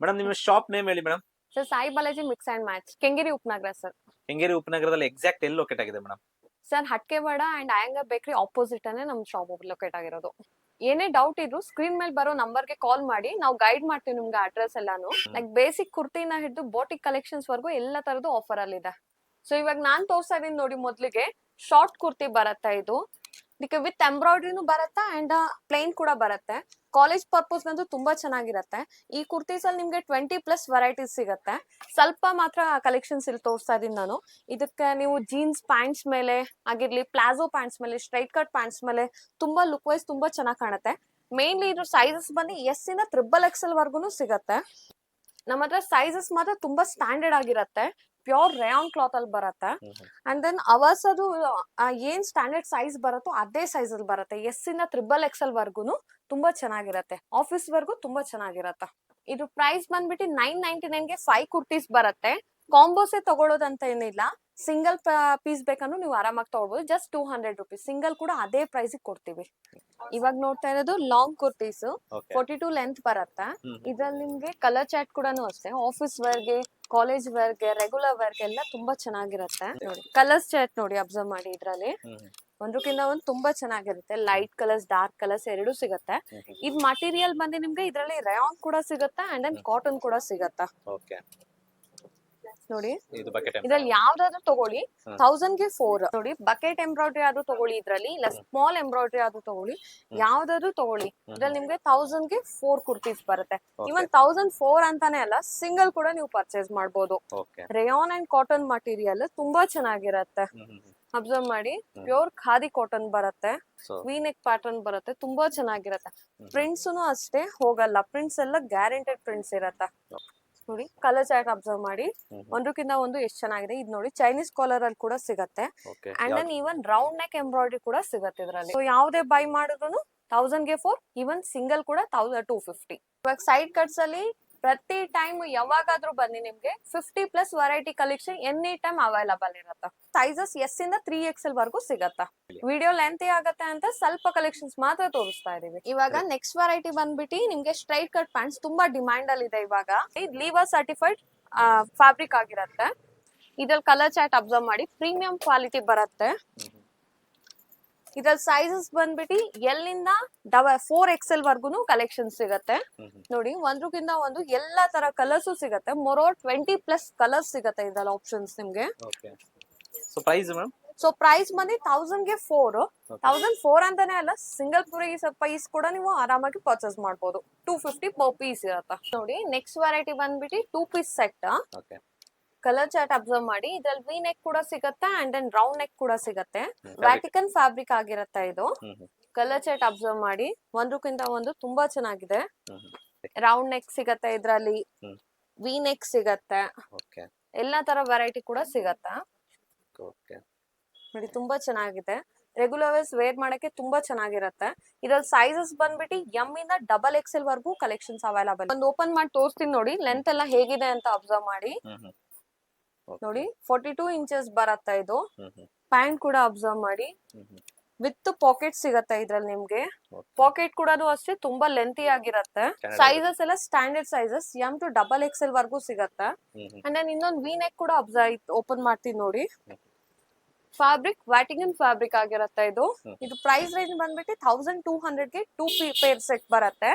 Madam ನಿಮ್ಮ shop name ಹೇಳಿ madam sir Sai Balaji mix and match Kengeri Upanagara sir Kengeri ಉಪನಗರದಲ್ಲಿ exact ಎಲ್ಲಿ locate ಆಗಿದೆ madam sir ಹಟ್ಕೆವಾಡ and Iyengar bakery opposite ಅನ್ನೇ ನಮ್ಮ ಶಾಪ್ ಲೊಕೇಟ್ ಆಗಿರೋದು. ಏನೇ ಡೌಟ್ ಇದ್ರು ಸ್ಕ್ರೀನ್ ಮೇಲೆ ಬರೋ ನಂಬರ್ಗೆ ಕಾಲ್ ಮಾಡಿ ನಾವು ಗೈಡ್ ಮಾಡ್ತೀವಿ ನಿಮ್ಗೆ ಅಡ್ರೆಸ್ ಎಲ್ಲಾನು. ಲೈಕ್ ಬೇಸಿಕ್ ಕುರ್ತಿನ ಹಿಡಿದು ಬೋಟಿಕ್ ಕಲೆಕ್ಷನ್ಸ್ ವರ್ಗು ಎಲ್ಲ ತರದ್ದು ಆಫರ್ ಅಲ್ಲಿ ಇದೆ ಸೊ ಇವಾಗ ನಾನ್ ತೋರ್ಸಾ ಇದೀನಿ ನೋಡಿ ಮೊದ್ಲಿಗೆ. ಶಾರ್ಟ್ ಕುರ್ತಿ ಬರತ್ತೆ ಇದು. ಇದಕ್ಕೆ ವಿತ್ ಎಂಬ್ರಾಯ್ಡ್ರಿನೂ ಬರುತ್ತೆ ಅಂಡ್ ಪ್ಲೇನ್ ಕೂಡ ಬರುತ್ತೆ. ಕಾಲೇಜ್ ಪರ್ಪಸ್ ಗಂತೂ ತುಂಬಾ ಚೆನ್ನಾಗಿರುತ್ತೆ. ಈ ಕುರ್ತೀಸ್ ಅಲ್ಲಿ ನಿಮ್ಗೆ ಟ್ವೆಂಟಿ ಪ್ಲಸ್ ವೆರೈಟೀಸ್ ಸಿಗುತ್ತೆ. ಸ್ವಲ್ಪ ಮಾತ್ರ ಕಲೆಕ್ಷನ್ಸ್ ಇಲ್ಲಿ ತೋರಿಸ್ತಾ ಇದೀನಿ ನಾನು. ಇದಕ್ಕೆ ನೀವು ಜೀನ್ಸ್ ಪ್ಯಾಂಟ್ಸ್ ಮೇಲೆ, ಆಗಿರ್ಲಿ ಪ್ಲಾಜೋ ಪ್ಯಾಂಟ್ಸ್ ಮೇಲೆ ಸ್ಟ್ರೈಟ್ ಕಟ್ ಪ್ಯಾಂಟ್ಸ್ ಮೇಲೆ ತುಂಬಾ ಲುಕ್ ವೈಸ್ ತುಂಬಾ ಚೆನ್ನಾಗಿ ಕಾಣುತ್ತೆ. ಮೇನ್ಲಿ ಇದ್ರ ಸೈಜಸ್ ಬಂದು ಎಸ್ ಇಂದ ತ್ರಿಬಲ್ ಎಲ್ ವರ್ಗುನು ಸಿಗತ್ತೆ. ನಮ್ಮ ಹತ್ರ ಸೈಜಸ್ ಮಾತ್ರ ತುಂಬಾ ಸ್ಟ್ಯಾಂಡರ್ಡ್ ಆಗಿರತ್ತೆ. ಪ್ಯೂರ್ ರೇಯಾನ್ ಕ್ಲಾತ್ ಅಲ್ಲಿ ಬರತ್ತೆ. ಅಂಡ್ ದೆನ್ ಅವರ್ಸ್ ಅದು ಏನ್ ಸ್ಟ್ಯಾಂಡರ್ಡ್ ಸೈಜ್ ಬರುತ್ತೋ ಅದೇ ಸೈಜ್ ಅಲ್ಲಿ ಬರುತ್ತೆ. ಎಸ್ ಇಂದ ತ್ರಿಬಲ್ ಎಲ್ ವರ್ಗುನು ತುಂಬಾ ಚೆನ್ನಾಗಿರತ್ತೆ. ಆಫೀಸ್ ವರ್ಗು ತುಂಬಾ ಚೆನ್ನಾಗಿರತ್ತೆ. ಇದು ಪ್ರೈಸ್ ಬಂದ್ಬಿಟ್ಟು ನೈನ್ ನೈನ್ಟಿ ನೈನ್ಗೆ ಫೈವ್ ಕುರ್ತೀಸ್ ಬರುತ್ತೆ. ಕಾಂಬೋಸೇ ತಗೊಳ್ಳೋದಂತ ಏನಿಲ್ಲ. ಸಿಂಗಲ್ ಪೀಸ್ ಬೇಕಂದ್ರೂ ನೀವು ಆರಾಮಾಗಿ ತಗೊಳ್ಬೋದು. Just two hundred rupees single ಕೂಡ ಅದೇ ಪ್ರೈಸ್ ಕೊಡ್ತೀವಿ. ಇವಾಗ ನೋಡ್ತಾ ಇರೋದು long kurtis forty two length ಬರುತ್ತೆ. ಇದ್ರಲ್ಲಿ ನಿಮ್ಗೆ ಕಲರ್ ಚಾಟ್ ಕೂಡ ಅಷ್ಟೇ. ಆಫೀಸ್ ವೇರ್ಗೆ ಕಾಲೇಜ್ ವರ್ಕ್ ರೆಗ್ಯುಲರ್ ವರ್ಕ್ ಎಲ್ಲ ತುಂಬಾ ಚೆನ್ನಾಗಿರುತ್ತೆ. ನೋಡಿ ಕಲರ್ಸ್ ಚಾಟ್ ನೋಡಿ ಅಬ್ಸರ್ವ್ ಮಾಡಿ ಇದ್ರಲ್ಲಿ. ಒಂದಕ್ಕಿಂತ ಒಂದು ತುಂಬಾ ಚೆನ್ನಾಗಿರುತ್ತೆ. ಲೈಟ್ ಕಲರ್ಸ್ ಡಾರ್ಕ್ ಕಲರ್ಸ್ ಎರಡು ಸಿಗುತ್ತೆ. ಇದ್ ಮಟೀರಿಯಲ್ ಬಂದು ನಿಮ್ಗೆ ಇದ್ರಲ್ಲಿ ರಯಾನ್ ಕೂಡ ಸಿಗುತ್ತೆ ಅಂಡ್ ದೆನ್ ಕಾಟನ್ ಕೂಡ ಸಿಗತ್ತೆ? ಓಕೆ ನೋಡಿ. ಇದ್ರಲ್ಲಿ ಯಾವ್ದಾದ್ರು ತಗೊಳ್ಳಿ. ತೌಸಂಡ್ಗೆ ಫೋರ್ ನೋಡಿ ಬಕೆಟ್ ಎಂಬ್ರಾಯ್ಡ್ರಿ ಆದ್ರೂ ತಗೊಳ್ಳಿ ಇದ್ರಲ್ಲಿ ಇಲ್ಲ ಸ್ಮಾಲ್ ಎಂಬ್ರಾಯ್ಡ್ರಿ ಆದ್ರೂ ತಗೊಳ್ಳಿ. ಯಾವ್ದಾದ್ರು ತಗೊಳ್ಳಿ. ಇದ್ರಲ್ಲಿ ನಿಮ್ಗೆ ಥೌಸಂಡ್ಗೆ ಫೋರ್ ಕುರ್ತೀಸ್ ಬರುತ್ತೆ. ಇವನ್ ತೌಸಂಡ್ ಫೋರ್ ಅಂತಾನೆ ಅಲ್ಲ ಸಿಂಗಲ್ ಕೂಡ ನೀವು ಪರ್ಚೇಸ್ ಮಾಡ್ಬೋದು. Okay rayon and cotton material ತುಂಬಾ ಚೆನ್ನಾಗಿರತ್ತೆ. ಅಬ್ಸರ್ವ್ ಮಾಡಿ. ಪ್ಯೂರ್ ಖಾದಿ ಕಾಟನ್ ಬರುತ್ತೆ. ವೀನೆಕ್ ಪ್ಯಾಟರ್ನ್ ಬರುತ್ತೆ. ತುಂಬಾ ಚೆನ್ನಾಗಿರತ್ತೆ. ಪ್ರಿಂಟ್ಸ್ ಅಷ್ಟೇ ಹೋಗಲ್ಲ. ಪ್ರಿಂಟ್ಸ್ ಎಲ್ಲ ಗ್ಯಾರಂಟೆಡ್ ಪ್ರಿಂಟ್ಸ್ ಇರತ್ತೆ. ನೋಡಿ ಕಲರ್ ಚಾರ್ಟ್ ಅಬ್ಸರ್ವ್ ಮಾಡಿ. ಒಂದಕ್ಕಿಂತ ಒಂದು ಎಷ್ಟು ಚೆನ್ನಾಗಿದೆ? ಇದು ನೋಡಿ ಚೈನೀಸ್ ಕಾಲರ್ ಅಲ್ಲಿ ಕೂಡ ಸಿಗತ್ತೆ. And then even round neck embroidery ಕೂಡ ಸಿಗತ್ತೆ ಇದರಲ್ಲಿ. ಸೊ ಯಾವುದೇ ಬೈ ಮಾಡಿದ್ರು ತೌಸಂಡ್ಗೆ ಫೋರ್ ಈವನ್ ಸಿಂಗಲ್ ಕೂಡ ತೌಸಂಡ್ ಟೂ ಫಿಫ್ಟಿ ಇವಾಗ ಸೈಡ್ ಕಟ್ಸ್ ಅಲ್ಲಿ ಪ್ರತಿ ಟೈಮ್ ಯಾವಾಗಾದ್ರೂ ಬನ್ನಿ ನಿಮ್ಗೆ fifty plus variety collection any time available ಇರುತ್ತೆ. ಸೈಜಸ್ ಎಸ್ ಇಂದ ತ್ರೀ ಎಕ್ಸ್ ಎಲ್ ವರೆಗೂ ಸಿಗತ್ತ? ವಿಡಿಯೋ ಲೆಂತಿ ಆಗತ್ತೆ ಅಂತ ಸ್ವಲ್ಪ ಕಲೆಕ್ಷನ್ಸ್ ಮಾತ್ರ ತೋರಿಸ್ತಾ ಇದೀವಿ. ಇವಾಗ ನೆಕ್ಸ್ಟ್ ವೆರೈಟಿ ಬಂದ್ಬಿಟ್ಟು ನಿಮ್ಗೆ ಸ್ಟ್ರೈಟ್ ಕಟ್ ಪ್ಯಾಂಟ್ಸ್ ತುಂಬಾ ಡಿಮ್ಯಾಂಡ್ ಅಲ್ಲಿ ಇದೆ ಇವಾಗ. ಇದು ಲೀವರ್ ಸರ್ಟಿಫೈಡ್ ಫ್ಯಾಬ್ರಿಕ್ ಆಗಿರತ್ತೆ. ಇದ್ರಲ್ಲಿ ಕಲರ್ ಚಾಟ್ ಅಬ್ಸರ್ವ್ ಮಾಡಿ ಪ್ರೀಮಿಯಂ ಕ್ವಾಲಿಟಿ ಬರುತ್ತೆ. ಇದ್ರಲ್ಲಿ ಸೈಜಸ್ ಬಂದ್ಬಿಟ್ಟು ಎಲ್ಲಿಂದ ಡಬ ಫೋರ್ ಎಕ್ಸೆಲ್ ವರ್ಗುನು ಕಲೆಕ್ಷನ್ ಸಿಗತ್ತೆ. ನೋಡಿ ಒಂದ್ರಕ್ಕಿಂತ ಒಂದು ಎಲ್ಲಾ ತರ ಕಲರ್ಸ್ ಸಿಗತ್ತೆ. ಮೊರೋ ಟ್ವೆಂಟಿ ಪ್ಲಸ್ ಕಲರ್ಸ್ ಸಿಗತ್ತೆ ಇದ್ರಲ್ಲಿ ಆಪ್ಷನ್ಸ್ ನಿಮ್ಗೆ. So price madam? So price ಬಂದು ತೌಸಂಡ್ಗೆ ಫೋರ್ ತೌಸಂಡ್ ಫೋರ್ ಅಂತಾನೆ ಅಲ್ಲ ಸಿಂಗಲ್ ಪೀಸ್ ಪೀಸ್ ಕೂಡ ನೀವು ಆರಾಮಾಗಿ ಪರ್ಚೇಸ್ ಮಾಡ್ಬೋದು. ಟೂ ಫಿಫ್ಟಿ ಪರ್ ಪೀಸ್ ಇರತ್ತ? ನೋಡಿ ನೆಕ್ಸ್ಟ್ ವೆರೈಟಿ ಬಂದ್ಬಿಟ್ಟು two piece set colour chart observe ಮಾಡಿ. ಇದ್ರಲ್ಲಿ ವಿ ನೆಕ್ ಕೂಡ ಸಿಗತ್ತೆ ಅಂಡ್ ದೆನ್ ರೌಂಡ್ ನೆಕ್ ಕೂಡ ಸಿಗತ್ತೆ. ವ್ಯಾಟಿಕನ್ ಫ್ಯಾಬ್ರಿಕ್ ಆಗಿರತ್ತೆ ಇದು? ಕಲರ್ ಚಾರ್ಟ್ ಅಬ್ಸರ್ವ್ ಮಾಡಿ. ಒಂದಕ್ಕಿಂತ ಒಂದು ತುಂಬಾ ಚೆನ್ನಾಗಿದೆ. ರೌಂಡ್ ನೆಕ್ ಸಿಗತ್ತೆ ಇದ್ರಲ್ಲಿ. ವಿ ನೆಕ್ ಸಿಗತ್ತೆ. ಎಲ್ಲಾ ತರ ವೆರೈಟಿ ಕೂಡ ಸಿಗತ್ತೆ? ಓಕೆ ನೋಡಿ ತುಂಬಾ ಚೆನ್ನಾಗಿದೆ. ರೆಗ್ಯುಲರ್ ವೇಸ್ ವೇರ್ ಮಾಡಕ್ಕೆ ತುಂಬಾ ಚೆನ್ನಾಗಿರುತ್ತೆ. ಇದ್ರಲ್ಲಿ ಸೈಜಸ್ ಬಂದ್ಬಿಟ್ಟು ಎಂ ಇಂದ ಡಬಲ್ ಎಕ್ಸೆಲ್ ವರ್ಗೂ ಕಲೆಕ್ಷನ್ಸ್ ಅವೈಲಬಲ್ ಒಂದು ಓಪನ್ ಮಾಡಿ ತೋರಿಸ್ತೀನಿ ನೋಡಿ ಲೆಂತ್ ಎಲ್ಲ ಹೇಗಿದೆ ಅಂತ ಅಬ್ಸರ್ವ್ ಮಾಡಿ. ನೋಡಿ ಫೋರ್ಟಿ ಟೂ ಇಂಚಸ್ ಬರತ್ತ ಇದು. ಪ್ಯಾಂಟ್ ಕೂಡ ಅಬ್ಸರ್ವ್ ಮಾಡಿ. ವಿತ್ ಪಾಕೆಟ್ ಸಿಗತ್ತೆ ಇದ್ರಲ್ಲಿ ನಿಮ್ಗೆ. ಪಾಕೆಟ್ ಕೂಡ ಅಷ್ಟೇ ತುಂಬಾ ಲೆಂತಿ ಆಗಿರತ್ತೆ. ಸೈಜಸ್ ಎಲ್ಲ standard sizes M to double XL ವರ್ಗೂ ಸಿಗತ್ತೆ. ಅಂಡ್ ಇನ್ನೊಂದು ವಿ ನೆಕ್ ಕೂಡ ಅಬ್ಸರ್ವ್ ಓಪನ್ ಮಾಡ್ತೀನಿ ನೋಡಿ. ಫ್ಯಾಬ್ರಿಕ್ ವ್ಯಾಟಿಗನ್ ಫ್ಯಾಬ್ರಿಕ್ ಆಗಿರತ್ತೆ ಇದು. ಇದು ಪ್ರೈಸ್ ರೇಂಜ್ ಬಂದ್ಬಿಟ್ಟು ಥೌಸಂಡ್ ಟೂ ಹಂಡ್ರೆಡ್ಗೆ ಟೂ ಪೇರ್ ಸೆಟ್ ಬರುತ್ತೆ.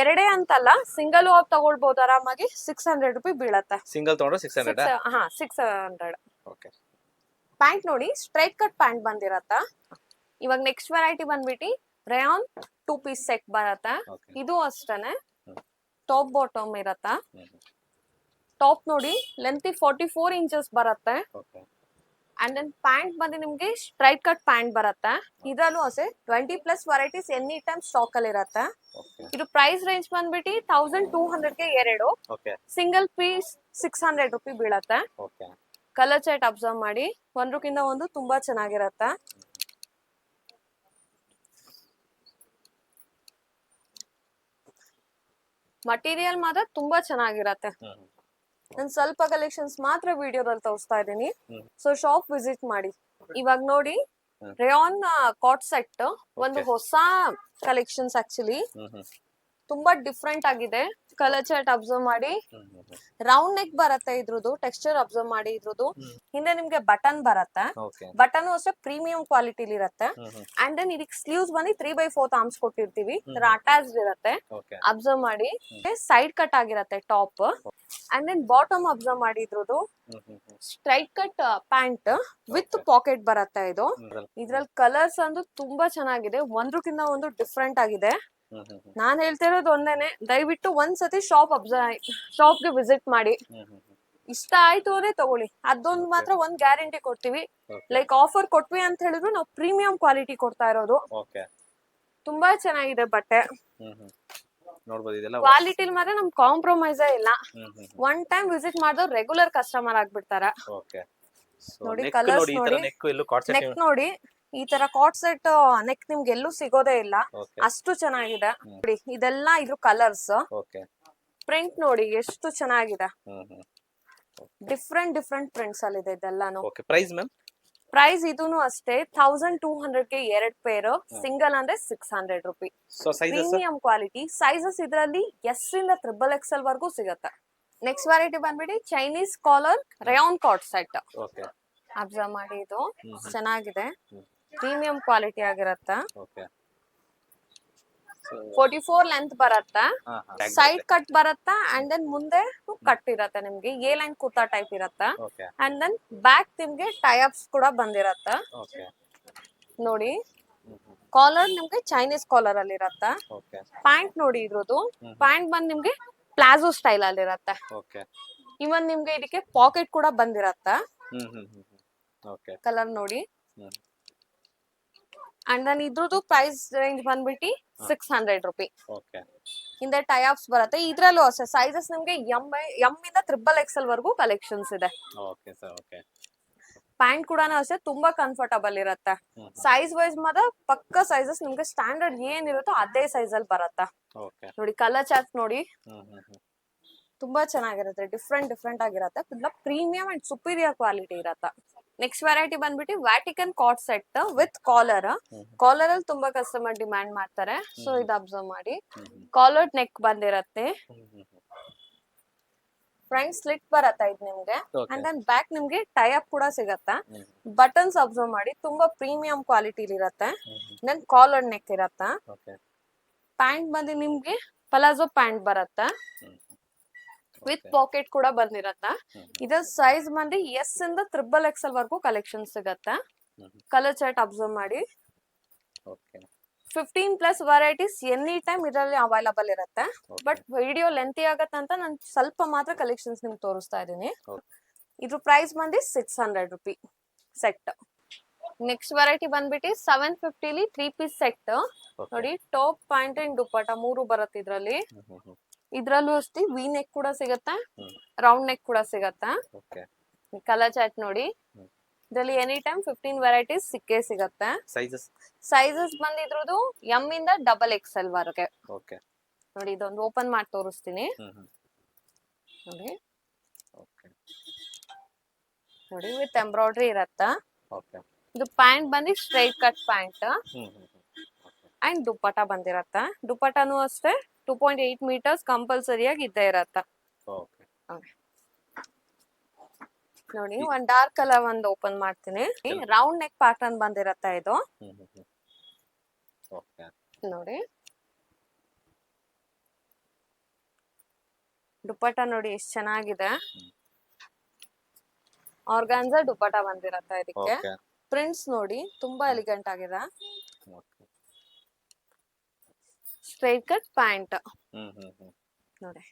ಎರಡೇ ಅಂತಲ್ಲ ಸಿಂಗಲ್ ಆಫ್ ತಗೊಳ್ಬಹುದು ಆರಾಮಾಗಿ ಸಿಕ್ಸ್ ಹಂಡ್ರೆಡ್ ರುಪಿ ಬೀಳತ್ತೆ. ಸಿಂಗಲ್ ತಗೊಂಡ್ರೆ ಸಿಕ್ಸ್ ಹಂಡ್ರೆಡ್ ಹಾ ಸಿಕ್ಸ್ ಹಂಡ್ರೆಡ್ ಓಕೆ ಪ್ಯಾಂಟ್ ನೋಡಿ ಸ್ಟ್ರೈಟ್ ಕಟ್ ಪ್ಯಾಂಟ್ ಬಂದಿರತ್ತ. ಇವಾಗ ನೆಕ್ಸ್ಟ್ ವೆರೈಟಿ ಬಂದ್ಬಿಟ್ಟು ರೇಯಾನ್ ಟೂ ಪೀಸ್ ಸೆಟ್ ಬರತ್ತೆ. ಇದು ಅಷ್ಟೇನೆ. ಟಾಪ್ ಬಾಟಮ್ ಇರತ್ತ. ಟಾಪ್ ನೋಡಿ ಲೆಂತಿ ಫೋರ್ಟಿ ಫೋರ್ ಇಂಚಸ್ ಬರತ್ತೆ ಅಂಡ್ ದೆನ್ ಪ್ಯಾಂಟ್ ಬಂದು ನಿಮ್ಗೆ ಸ್ಟ್ರೈಟ್ ಕಟ್ ಪ್ಯಾಂಟ್ ಬರುತ್ತೆ? ಇದ್ರಲ್ಲೂ ಅಷ್ಟೇ twenty plus varieties any time stock ಅಲ್ಲಿ ಇರತ್ತೆ? ಇದು ಪ್ರೈಸ್ ರೇಂಜ್ ಬಂದ್ಬಿಟ್ಟು ತೌಸಂಡ್ ಟೂ ಹಂಡ್ರೆಡ್ಗೆ ಎರಡು. Okay single piece six hundred rupee ಬೀಳತ್ತೆ? Colour chart observe ಮಾಡಿ. ಒಂದ್ರಕ್ಕಿಂತ ಒಂದು ತುಂಬಾ ಚೆನ್ನಾಗಿರತ್ತೆ? ಮಟೀರಿಯಲ್ ಮಾತ್ರ ತುಂಬಾ ಚೆನ್ನಾಗಿರತ್ತೆ. ನಾನು ಸ್ವಲ್ಪ ಕಲೆಕ್ಷನ್ಸ್ ಮಾತ್ರ ವಿಡಿಯೋದಲ್ಲಿ ತೋರಿಸ್ತಾ ಇದ್ದೀನಿ. ಸೊ ಶಾಪ್ ವಿಸಿಟ್ ಮಾಡಿ. ಇವಾಗ ನೋಡಿ. ರೇಯಾನ್ ಕಾಟ್ ಸೆಟ್ ಒಂದು ಹೊಸ ಕಲೆಕ್ಷನ್ಸ್ ಆಕ್ಚುಲಿ ತುಂಬಾ ಡಿಫ್ರೆಂಟ್ ಆಗಿದೆ. ಕಲರ್ ಚಾರ್ಟ್ ಅಬ್ಸರ್ವ್ ಮಾಡಿ. ರೌಂಡ್ ನೆಕ್ ಬರತ್ತೆ ಇದ್ರದ್ದು ಟೆಕ್ಸ್ಚರ್ ಅಬ್ಸರ್ವ್ ಮಾಡಿ ಇದ್ರದ್ದು ಹಿಂದೆ ನಿಮ್ಗೆ ಬಟನ್ ಬರತ್ತೆ. ಬಟನ್ ಅಷ್ಟೇ ಪ್ರೀಮಿಯಂ ಕ್ವಾಲಿಟಿಲಿ ಇರತ್ತೆ. ಅಂಡ್ ದೆನ್ ಇದಕ್ಕೆ ಸ್ಲೀವ್ಸ್ ಬಂದು ತ್ರೀ ಬೈ ಫೋರ್ತ್ ಆರ್ಮ್ಸ್ ಕೊಟ್ಟಿರ್ತೀವಿ. ಅಟ್ಯಾಚ್ಡ್ ಇರತ್ತೆ. ಅಬ್ಸರ್ವ್ ಮಾಡಿ. ಸೈಡ್ ಕಟ್ ಆಗಿರತ್ತೆ top and then bottom observe ಮಾಡಿ ಇದ್ರದ್ದು straight cut pant with. Pocket ಬರತ್ತೆ ಇದು. ಇದ್ರಲ್ಲಿ. ಕಲರ್ಸ್ ಅಂದ್ರೆ ತುಂಬಾ ಚೆನ್ನಾಗಿದೆ. ಒಂದ್ರಕ್ಕಿಂತ ಒಂದು ಡಿಫ್ರೆಂಟ್ ಆಗಿದೆ. ನಾನ್ ಹೇಳ್ತಾ ಇರೋದು ಒಂದೇನೆ ದಯವಿಟ್ಟು ಒಂದ್ಸತಿ ಶಾಪ್ ಅಬ್ಸರ್ವ್ ಶಾಪ್ಗೆ ವಿಸಿಟ್ ಮಾಡಿ. ಇಷ್ಟ ಆಯ್ತು ಅಂದ್ರೆ ತಗೊಳ್ಳಿ. ಅದೊಂದು ಮಾತ್ರ ಒಂದ್ ಗ್ಯಾರಂಟಿ ಕೊಡ್ತೀವಿ. ಲೈಕ್ ಆಫರ್ ಕೊಟ್ವಿ ಅಂತ ಹೇಳಿದ್ರು ನಾವು ಪ್ರೀಮಿಯಂ ಕ್ವಾಲಿಟಿ ಕೊಡ್ತಾ ಇರೋದು. ತುಂಬಾ ಚೆನ್ನಾಗಿದೆ ಬಟ್ಟೆ. ಕ್ವಾಲಿಟಿ ಕ್ವಾಲಿಟಿಲಿ ಮಾತ್ರ ನಮ್ ಕಾಂಪ್ರಮೈಸೇ ಇಲ್ಲ. ಒನ್ ಟೈಮ್ ವಿಸಿಟ್ ಮಾಡಿದವ್ರು ರೆಗ್ಯುಲರ್ ಕಸ್ಟಮರ್ ಆಗ್ಬಿಡ್ತಾರೆ. ನೋಡಿ, ಕಲರ್ಸ್ ನೋಡಿ ನೆಕ್ ನೋಡಿ. ಈ ತರ ಕಾಟ್ ಸೆಟ್ ನೆಕ್ ನಿಮ್ಗೆ ಎಲ್ಲೂ ಸಿಗೋದೇ ಇಲ್ಲ. ಅಷ್ಟು ಚೆನ್ನಾಗಿದೆ. ನೋಡಿ ಇದೆಲ್ಲ ಇದ್ರ ಕಲರ್ಸ್ ಪ್ರಿಂಟ್ ನೋಡಿ ಎಷ್ಟು ಚೆನ್ನಾಗಿದೆ. ಡಿಫ್ರೆಂಟ್ ಡಿಫ್ರೆಂಟ್ ಪ್ರಿಂಟ್ಸ್ ಅಲ್ಲಿ ಇದೆ ಇದೆಲ್ಲಾನು. ಪ್ರೈಸ್ ಮ್ಯಾಮ್ ಪ್ರೈಸ್ ಇದೂನು ಅಷ್ಟೇ. ಥೌಸಂಡ್ ಟೂ ಹಂಡ್ರೆಡ್ಗೆ ಎರಡ್ ಪೇರ್ ಸಿಂಗಲ್ ಅಂದ್ರೆ six hundred rupee. Premium quality sizes ಇದರಲ್ಲಿ ಎಸ್ ಇಂದ ತ್ರಿಬಲ್ ಎಕ್ಸೆಲ್ ವರ್ಗೂ ಸಿಗುತ್ತೆ. ನೆಕ್ಸ್ಟ್ ವೆರೈಟಿ ಬಂದ್ಬಿಡಿ. Chinese collar rayon coord set observe ಮಾಡಿ ಇದು. ಚೆನ್ನಾಗಿದೆ. ಪ್ರೀಮಿಯಂ ಕ್ವಾಲಿಟಿ ಆಗಿರತ್ತ? ಓಕೆ ಫೋರ್ಟಿ ಫೋರ್ ಲೆಂತ್ ಬರತ್ತೆ? ಸೈಡ್ ಕಟ್ ಬರತ್ತೆ? ಅಂಡ್ ದೆನ್ ಮುಂದೆ ಕಟ್ ಇರತ್ತೆ ನಿಮ್ಗೆ. ಎ ಲೈನ್ ಕುರ್ತಾ ಟೈಪ್ ಇರತ್ತ? ಓಕೆ ಅಂಡ್ ದೆನ್ ಬ್ಯಾಕ್ ನಿಮ್ಗೆ ಟೈಅಪ್ಸ್ ಕೂಡ ಬಂದಿರತ್ತ? ಓಕೆ ನೋಡಿ. ಕಾಲರ್ ನಿಮ್ಗೆ ಚೈನೀಸ್ ಕಾಲರ್ ಅಲ್ಲಿ ಇರತ್ತ? ಓಕೆ ಪ್ಯಾಂಟ್ ನೋಡಿ ಇದ್ರದ್ದು ಪ್ಯಾಂಟ್ ಬಂದ್ ನಿಮ್ಗೆ ಪ್ಲಾಜೋ ಸ್ಟೈಲ್ ಅಲ್ಲಿ ಇರತ್ತೆ. ಓಕೆ ಇವನ್ ನಿಮ್ಗೆ ಇದಕ್ಕೆ ಪಾಕೆಟ್ ಕೂಡ ಬಂದಿರತ್ತ? Hmm hmm hmm okay colour ನೋಡಿ. ಅಂಡ್ ನಾನು ಇದ್ರದ್ದು ಪ್ರೈಸ್ ರೇಂಜ್ ಬಂದ್ಬಿಟ್ಟು ಸಿಕ್ಸ್ ಹಂಡ್ರೆಡ್ ರುಪಿ. ಹಿಂದೆ ಆಫ್ಸ್ ಬರುತ್ತೆ. ಇದ್ರಲ್ಲೂ ಅಷ್ಟೇ ಸೈಜಸ್ ನಿಮ್ಗೆ ಎಂ ಎಂ ಇಂದ ತ್ರಿಬಲ್ ಎಲ್ ವರ್ಗೂ ಕಲೆಕ್ಷನ್ಸ್ ಇದೆ. ಪ್ಯಾಂಟ್ ಕೂಡ ಅಷ್ಟೇ ತುಂಬಾ ಕಂಫರ್ಟಬಲ್ ಇರುತ್ತೆ. ಸೈಜ್ ವೈಸ್ ಮಾತ್ರ ಪಕ್ಕ ಸೈಜಸ್ ನಿಮ್ಗೆ ಸ್ಟ್ಯಾಂಡರ್ಡ್ ಏನಿರುತ್ತೋ ಅದೇ ಸೈಜ್ ಅಲ್ಲಿ ಬರತ್ತೆ. ನೋಡಿ ಕಲರ್ ಚಾರ್ಟ್ ನೋಡಿ. ತುಂಬಾ ಚೆನ್ನಾಗಿರುತ್ತೆ ಡಿಫ್ರೆಂಟ್ ಡಿಫ್ರೆಂಟ್ ಆಗಿರುತ್ತೆ. ಪ್ರೀಮಿಯಂ ಅಂಡ್ ಸುಪೀರಿಯರ್ ಕ್ವಾಲಿಟಿ ಇರುತ್ತೆ. ನೆಕ್ಸ್ಟ್ ವೆರೈಟಿ ಬಂದ್ಬಿಟ್ಟು Vatican coat set with collar. Collar ಅಲ್ಲಿ ತುಂಬಾ ಕಸ್ಟಮರ್ ಡಿಮ್ಯಾಂಡ್ ಮಾಡ್ತಾರೆ. ಸೊ. ಇದು ಅಬ್ಸರ್ವ್ ಮಾಡಿ. Hmm hmm. ಕಾಲರ್ ನೆಕ್ ಬಂದಿರತ್ತೆ. ಫ್ರಂಟ್ ಸ್ಲಿಟ್ ಬರತ್ತ ಇದು ನಿಮ್ಗೆ? ಆಂಡ್ ಅಂಡ್ ದೆನ್ ಬ್ಯಾಕ್ ನಿಮ್ಗೆ ಟೈ ಅಪ್ ಕೂಡ ಸಿಗತ್ತೆ? ಬಟನ್ಸ್ ಅಬ್ಸರ್ವ್ ಮಾಡಿ. ತುಂಬಾ ಪ್ರೀಮಿಯಂ ಕ್ವಾಲಿಟಿ ಇರತ್ತೆ. ದೆನ್ ಕಾಲರ್ ನೆಕ್ ಇರತ್ತ? ಪ್ಯಾಂಟ್ ಬಂದು ನಿಮ್ಗೆ ಪಲಾಜೋ ಪ್ಯಾಂಟ್ ಬರತ್ತೆ? ವಿತ್ ಪಾಕೆಟ್ ಕೂಡ ಬಂದಿರತ್ತ. ಇದ್ರ ಸೈಜ್ ಬಂದು ಎಸ್ ಇಂದ ತ್ರಿಬಲ್ ಎಕ್ಸೆಲ್ ವರ್ಗೂ ಕಲೆಕ್ಷನ್ ಸಿಗತ್ತೆ. ಕಲರ್ ಚಾರ್ಟ್ ಅಬ್ಸರ್ವ್ ಮಾಡಿ. Fifteen plus varieties any time ಇದರಲ್ಲಿ ಅವೈಲಬಲ್ ಇರುತ್ತೆ. ಬಟ್ ವಿಡಿಯೋ ಲೆಂತಿ ಆಗತ್ತೆ ಅಂತ ನಾನು ಸ್ವಲ್ಪ ಮಾತ್ರ ಕಲೆಕ್ಷನ್ಸ್ ನಿಮ್ಗೆ ತೋರಿಸ್ತಾ ಇದ್ದೀನಿ. ಇದ್ರ ಪ್ರೈಸ್ ಬಂದು six hundred rupee set. Next variety ಬಂದ್ಬಿಟ್ಟು ಸೆವೆನ್ ಫಿಫ್ಟಿಲಿ ತ್ರೀ ಪೀಸ್ ಸೆಟ್. ನೋಡಿ ಟಾಪ್ ಪ್ಯಾಂಟ್ ಅಂಡ್ ದುಪ್ಪಟ ಮೂರು ಬರುತ್ತೆ ಇದ್ರಲ್ಲಿ. ಇದ್ರಲ್ಲೂ ಅಷ್ಟೇ ವಿ ನೆಕ್ ಕೂಡ ಸಿಗತ್ತೆ. ರೌಂಡ್ ನೆಕ್ ಕೂಡ ಸಿಗತ್ತೆ? ಓಕೆ ಕಲರ್ ಚಾರ್ಟ್ ನೋಡಿ. ಇದರಲ್ಲಿ ಎನಿ ಟೈಮ್ ಫಿಫ್ಟೀನ್ ವೆರೈಟೀಸ್ ಸಿಕ್ಕೇ ಸಿಗತ್ತೆ? ಸೈಜಸ್ ಸೈಜಸ್ ಬಂದಿದ್ರದ್ದು ಎಂ ಇಂದ ಡಬಲ್ ಎಕ್ಸೆಲ್ ವರೆಗೆ. ಓಕೆ ನೋಡಿ ಇದೊಂದು ಓಪನ್ ಮಾಡಿ ತೋರಿಸ್ತೀನಿ. ನೋಡಿ. ಓಕೆ ನೋಡಿ ವಿತ್ ಎಂಬ್ರಾಯ್ಡ್ರಿ ಇರತ್ತ? ಓಕೆ ಇದು ಪ್ಯಾಂಟ್ ಬಂದು straight cut pant. And dupatta ಬಂದಿರತ್ತ? ದುಪ್ಪಟನು ಅಷ್ಟೇ? ಟೂ ಪಾಯಿಂಟ್ ಏಟ್ ಮೀಟರ್ಸ್ ಕಂಪಲ್ಸರಿಯಾಗಿ ಇದ್ದೇ ಇರತ್ತ. ನೋಡಿ ಒಂದ್ ಡಾರ್ಕ್ ಕಲರ್ ಒಂದ್ ಓಪನ್ ಮಾಡ್ತೀನಿ. ರೌಂಡ್ ನೆಕ್ ಪ್ಯಾಟರ್ನ್ ಬಂದಿರತ್ತ ಇದು. ನೋಡಿ. ದುಪ್ಪಟ್ಟ ನೋಡಿ ಎಷ್ಟ್ ಚೆನ್ನಾಗಿದೆ. ಆರ್ಗಾನ್ಸಾ ದುಪ್ಪಟ್ಟ ಬಂದಿರತ್ತ ಇದಕ್ಕೆ. ಪ್ರಿಂಟ್ಸ್ ನೋಡಿ ತುಂಬಾ ಎಲಿಗೆಂಟ್ ಆಗಿದೆ ಓಕೆ ಸ್ಟ್ರೈಟ್ ಕಟ್ ಪ್ಯಾಂಟ್ ನೋಡಿ.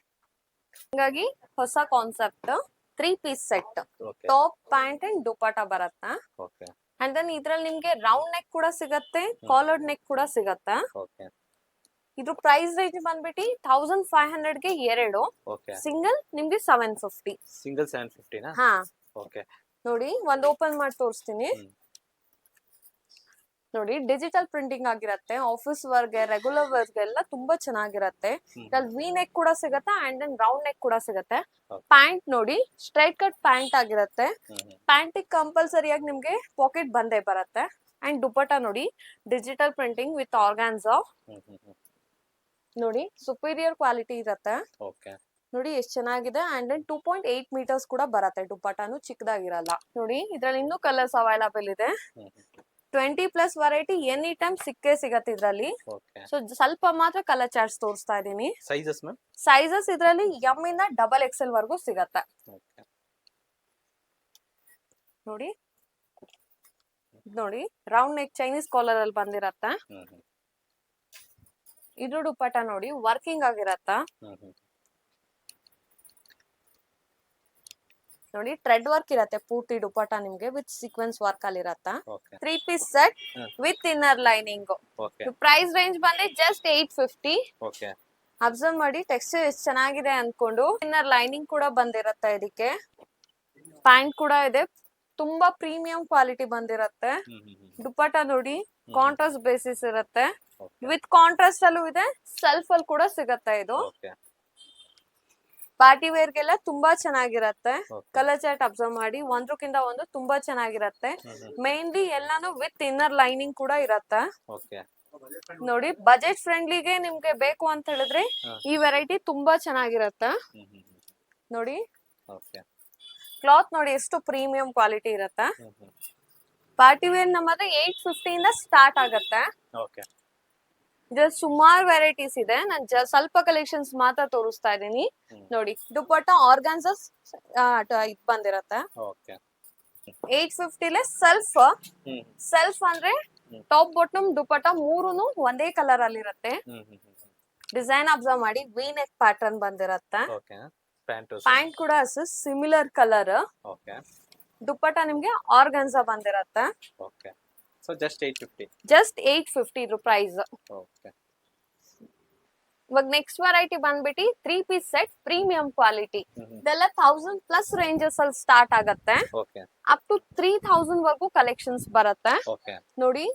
ಹಂಗಾಗಿ ಹೊಸ concept three piece set top pant and dupatta ಬರತ್ತ? ಅಂಡ್ ದೆನ್ ಇದ್ರಲ್ಲಿ ನಿಮ್ಗೆ ರೌಂಡ್ ನೆಕ್ ಕೂಡ ಸಿಗತ್ತೆ ಕಾಲರ್ಡ್ ನೆಕ್ ಕೂಡ ಸಿಗತ್ತೆ? ಇದ್ರ ಪ್ರೈಸ್ ರೇಂಜ್ ಬಂದ್ಬಿಟ್ಟು ಥೌಸಂಡ್ ಫೈವ್ ಹಂಡ್ರೆಡ್ಗೆ ಎರಡು. ಸಿಂಗಲ್ ನಿಮ್ಗೆ seven fifty single seven fifty ಹಾ. ಓಕೆ ನೋಡಿ ಒಂದ್ ಓಪನ್ ಮಾಡಿ ತೋರಿಸ್ತೀನಿ. ನೋಡಿ ಡಿಜಿಟಲ್ ಪ್ರಿಂಟಿಂಗ್ ಆಗಿರತ್ತೆ ಆಫೀಸ್ ವರ್ಗೆ ರೆಗ್ಯುಲರ್ ವರ್ಗ್ ಎಲ್ಲ ತುಂಬಾ ಚೆನ್ನಾಗಿರತ್ತೆ. ಇದ್ರಲ್ಲಿ ವಿ ನೆಕ್ ಕೂಡ ಸಿಗತ್ತೆ ಅಂಡ್ ದೆನ್ ರೌಂಡ್ ನೆಕ್ ಕೂಡ ಸಿಗತ್ತೆ. ಪ್ಯಾಂಟ್ ನೋಡಿ ಸ್ಟ್ರೈಟ್ ಕಟ್ ಪ್ಯಾಂಟ್ ಆಗಿರತ್ತೆ. ಪ್ಯಾಂಟ್ ಕಂಪಲ್ಸರಿ ಪ್ಯಾಂಟಿಗೆ ಕಂಪಲ್ಸರಿಯಾಗಿ ನಿಮ್ಗೆ ಪಾಕೆಟ್ ಬಂದೇ ಬರತ್ತೆ. ಅಂಡ್ ದುಪ್ಪಟ ನೋಡಿ ಡಿಜಿಟಲ್ ಪ್ರಿಂಟಿಂಗ್ ವಿತ್ ಆರ್ಗಾನ್ಸ್ ನೋಡಿ ಸುಪೀರಿಯರ್ ಕ್ವಾಲಿಟಿ ಇರತ್ತೆ. ಓಕೆ. ನೋಡಿ ಎಷ್ಟ್ ಚೆನ್ನಾಗಿದೆ. And then two point eight meters ಕೂಡ ಬರತ್ತೆ ದುಪ್ಪಟಾನು ಚಿಕ್ಕದಾಗಿರಲ್ಲ. ನೋಡಿ ಇದ್ರಲ್ಲಿ ಇನ್ನೂ ಕಲರ್ಸ್ ಅವೈಲಬಲ್ ಇದೆ. Twenty plus variety any time ಸಿಕ್ಕೇ ಸಿಗತ್ತೆ ಇದ್ರಲ್ಲಿ ಸೊ ಸ್ವಲ್ಪ ಮಾತ್ರ ಕಲರ್ ಚಾರ್ಟ್ಸ್ ತೋರಿಸ್ತಾ ಇದೀನಿ ಸೈಜಸ್ ಸೈಜಸ್ ಇದ್ರಲ್ಲಿ ಎಂ ಇಂದ ಡಬಲ್ ಎಕ್ಸೆಲ್ ವರ್ಗೂ ಸಿಗತ್ತೆ ನೋಡಿ ನೋಡಿ ರೌಂಡ್ ನೆಕ್ ಚೈನೀಸ್ ಕಾಲರ್ ಅಲ್ಲಿ ಬಂದಿರತ್ತೆ ಇದ್ರ ದುಪ್ಪಟ್ಟ ನೋಡಿ ವರ್ಕಿಂಗ್ ಆಗಿರತ್ತ ನೋಡಿ ಟ್ರೆಡ್ ವರ್ಕ್ ಇರತ್ತೆ ಪೂರ್ತಿ ದುಪಾಟ ನಿಮ್ಗೆ ವಿತ್ ಸೀಕ್ವೆನ್ಸ್ ವರ್ಕ್ ಅಲ್ಲಿ ಇರತ್ತ? Three piece set. With inner lining price range ಬಂದ್ರೆ ಜಸ್ಟ್ ಏಟ್ ಫಿಫ್ಟಿ ಅಬ್ಸರ್ವ್ ಮಾಡಿ ಟೆಕ್ಸ್ಚರ್ ಎಷ್ಟು ಚೆನ್ನಾಗಿದೆ ಅನ್ಕೊಂಡು ಇನ್ನರ್ ಲೈನಿಂಗ್ ಕೂಡ ಬಂದಿರತ್ತೆ ಇದಕ್ಕೆ. ಪ್ಯಾಂಟ್ ಕೂಡ ಇದೆ. ತುಂಬಾ ಪ್ರೀಮಿಯಂ ಕ್ವಾಲಿಟಿ ಬಂದಿರತ್ತೆ. ದುಪ್ಪಟ ನೋಡಿ ಕಾಂಟ್ರಾಸ್ಟ್ ಬೇಸಿಸ್ ಇರತ್ತೆ. ವಿತ್ ಕಾಂಟ್ರಾಸ್ಟ್ ಅಲ್ಲೂ ಇದೆ ಸೆಲ್ಫ್ ಅಲ್ಲಿ ಕೂಡ ಸಿಗತ್ತೆ ಇದು. ಪಾರ್ಟಿ ವೇರ್ ಗೆಲ್ಲ ತುಂಬಾ ಚೆನ್ನಾಗಿರತ್ತೆ. ಕಲರ್ ಚಾರ್ಟ್ ಅಬ್ಸರ್ವ್ ಮಾಡಿ ಒಂದ್ರಕ್ಕಿಂತ ಒಂದು ತುಂಬಾ ಚೆನ್ನಾಗಿರತ್ತೆ. ಮೇನ್ಲಿ ಎಲ್ಲಾನು ವಿತ್ ಇನ್ನರ್ ಲೈನಿಂಗ್ ಕೂಡ ಇರತ್ತೆ. ನೋಡಿ ಬಜೆಟ್ ಫ್ರೆಂಡ್ಲಿಗೆ ನಿಮ್ಗೆ ಬೇಕು ಅಂತ ಹೇಳಿದ್ರೆ ಈ ವೆರೈಟಿ ತುಂಬಾ ಚೆನ್ನಾಗಿರತ್ತೆ. ನೋಡಿ. ಕ್ಲಾತ್ ನೋಡಿ ಎಷ್ಟು ಪ್ರೀಮಿಯಂ ಕ್ವಾಲಿಟಿ ಇರತ್ತೆ. ಪಾರ್ಟಿ ವೇರ್ ನಮ್ಮ ಏಟ್ ಇಂದ ಸ್ಟಾರ್ಟ್ ಆಗತ್ತೆ. ಓಕೆ ಇದ್ರಲ್ಲಿ ಸುಮಾರು ವೆರೈಟೀಸ್ ಇದೆ. ನಾನ್ ಜ ಸ್ವಲ್ಪ ಕಲೆಕ್ಷನ್ಸ್ ಮಾತ್ರ ತೋರಿಸ್ತಾ ಇದ್ದೀನಿ. ನೋಡಿ ದುಪ್ಪಟ್ಟ ಆರ್ಗಾನ್ಸಸ್ ಇದ್ ಬಂದಿರತ್ತೆ. ಏಟ್ ಫಿಫ್ಟಿಲೆ ಸೆಲ್ಫ್ ಸೆಲ್ಫ್ ಅಂದ್ರೆ ಟಾಪ್ ಬಾಟಮ್ ದುಪ್ಪಟ್ಟ ಮೂರುನು ಒಂದೇ ಕಲರ್ ಅಲ್ಲಿ ಇರತ್ತೆ ಡಿಸೈನ್ ಅಬ್ಸರ್ವ್ ಮಾಡಿ ವಿ ನೆಕ್ ಪ್ಯಾಟರ್ನ್ ಬಂದಿರತ್ತೆ ಪ್ಯಾಂಟ್ ಕೂಡ ಸಿಮಿಲರ್ ಕಲರ್ ಓಕೆ. ದುಪ್ಪಟ್ಟ ನಿಮ್ಗೆ organza ಬಂದಿರತ್ತೆ. Okay. So just eight fifty just eight fifty ಇದ್ರ ಪ್ರೈಸ್ ಓಕೆ ಇವಾಗ ನೆಕ್ಸ್ಟ್ ವೆರೈಟಿ ಬಂದ್ಬಿಟ್ಟು three piece set premium quality ಇದೆಲ್ಲ ಥೌಸಂಡ್ ಪ್ಲಸ್ ರೇಂಜಸ್ ಅಲ್ಲಿ ಸ್ಟಾರ್ಟ್ ಆಗತ್ತೆ. ಅಪ್ ಟು ತ್ರೀ ಥೌಸಂಡ್ ವರ್ಗೂ ಕಲೆಕ್ಷನ್ಸ್ ಬರುತ್ತೆ. ನೋಡಿ